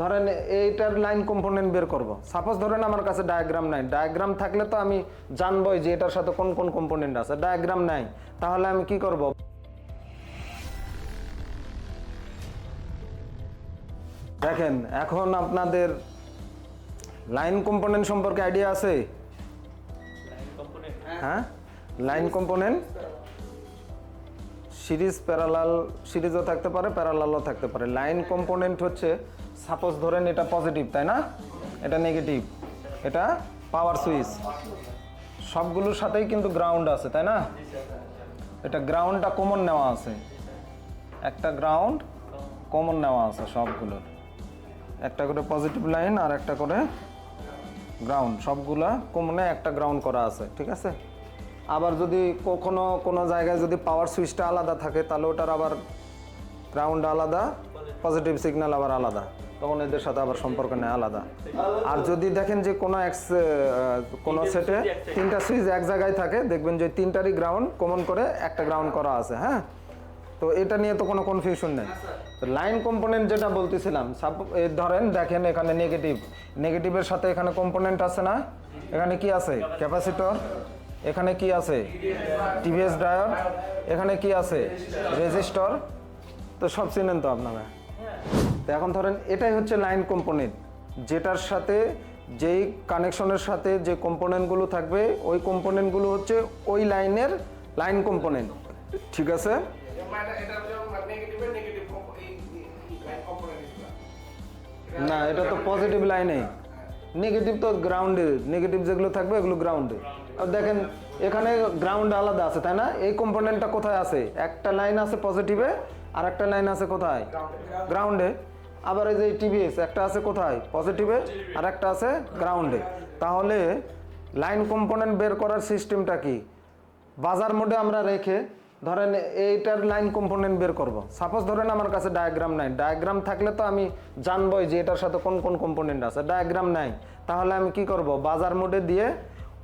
ধরেন এইটার line component বের করব। সাপোজ ধরেন আমার কাছে ডায়াগ্রাম নাই। ডায়াগ্রাম থাকলে তো আমি জানবই যে এটার সাথে কোন কোন কম্পোনেন্ট আছে। ডায়াগ্রাম নাই। তাহলে আমি কি করব? দেখেন এখন আপনাদের লাইন কম্পোনেন্ট সম্পর্কে আইডিয়া আছে? হ্যাঁ। লাইন কম্পোনেন্ট সিরিজ প্যারালাল সিরিজও থাকতে পারে, প্যারালালও থাকতে পারে। লাইন কম্পোনেন্ট হচ্ছে, সাপোজ ধরেন এটা পজিটিভ তাই না? এটা নেগেটিভ এটা পাওয়ার সুইচ সবগুলোর সাথেই কিন্তু গ্রাউন্ড আছে, তাই না? এটা গ্রাউন্ডটা কমন নেওয়া আছে। একটা গ্রাউন্ড কমন নেওয়া আছে সবগুলোর। একটা করে পজিটিভ লাইন আর একটা করে গ্রাউন্ড সবগুলা কমনে একটা গ্রাউন্ড করা আছে, ঠিক আছে? আবার যদি কখনো কোনো জায়গায় যদি পাওয়ার সুইচটা আলাদা থাকে তাহলে ওটার আবার গ্রাউন্ড আলাদা পজিটিভ সিগন্যাল আবার আলাদা। তখন এদের সাথে আবার সম্পর্ক নেই আলাদা। আর যদি দেখেন যে কোনো এক্স কোনো সেটে তিনটা সুইচ এক জায়গায় থাকে দেখবেন যে তিনটারই গ্রাউন্ড কমন করে একটা গ্রাউন্ড করা আছে হ্যাঁ? তো এটা নিয়ে তো কোনো কনফিউশন নেই। তো লাইন কম্পোনেন্ট যেটা বলতেছিলাম সাপ ধরেন দেখেন এখানে নেগেটিভ নেগেটিভের সাথে এখানে কম্পোনেন্ট আছে না? এখানে কি আছে? ক্যাপাসিটর এখানে কি আছে? টিভিএস ডায়োড এখানে কি আছে? রেজিস্টর তো সব চিনেন তো আপনারা। তো এখন ধরেন এটাই হচ্ছে লাইন কম্পোনেন্ট যেটার সাথে যেই কানেকশনের সাথে যে কম্পোনেন্টগুলো থাকবে, ওই কম্পোনেন্টগুলো হচ্ছে ওই লাইনের লাইন কম্পোনেন্ট ঠিক আছে? না, এটা তো পজিটিভ লাইনে নেগেটিভ তো গ্রাউন্ডে নেগেটিভ যেগুলো থাকবে, এগুলো গ্রাউন্ডে দেখেন, এখানে গ্রাউন্ড আলাদা আছে, তাই না? এই কম্পোনেন্টটা কোথায় আছে? একটা লাইন আছে পজিটিভে আর একটা লাইন আছে কোথায়? গ্রাউন্ডে আবার এই যে টিভিএস একটা আছে কোথায়? পজিটিভে আর একটা আছে গ্রাউন্ডে তাহলে লাইন কম্পোনেন্ট বের করার সিস্টেমটা কি? বাজার মোডে আমরা রেখে, ধরেন এইটার লাইন কম্পোনেন্ট বের করব। সাপোজ ধরেন আমার কাছে ডায়াগ্রাম নাই। ডায়াগ্রাম থাকলে তো আমি জানবই যে এটার সাথে কোন কোন কম্পোনেন্ট আছে। ডায়াগ্রাম নাই। তাহলে আমি কি করব? বাজার মোডে দিয়ে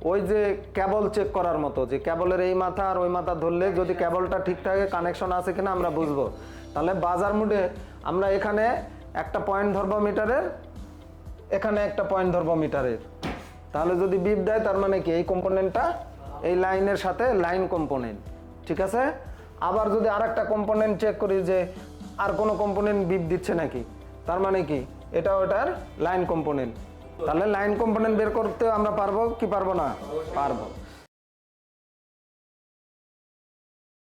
ওই যে কেবল চেক করার মতো, যে কেবলের এই মাথা আর ওই মাথা ধরলে যদি কেবলটা ঠিকঠাক কানেকশন আছে কিনা আমরা বুঝব। তাহলে বাজার মোডে আমরা এখানে একটা পয়েন্ট ধরবো মিটারের, এখানে একটা পয়েন্ট ধরবো মিটারের। তাহলে যদি বিপ দেয়, তার মানে কি? এই কম্পোনেন্টটা এই লাইনের সাথে লাইন কম্পোনেন্ট ঠিক আছে? আবার যদি আর একটা কম্পোনেন্ট চেক করি যে আর কোনো কম্পোনেন্ট বিপ দিচ্ছে নাকি? তার মানে কি? এটা ওটার লাইন কম্পোনেন্ট তাহলে লাইন কম্পোনেন্ট বের করতে আমরা পারব কি পারব না? পারব।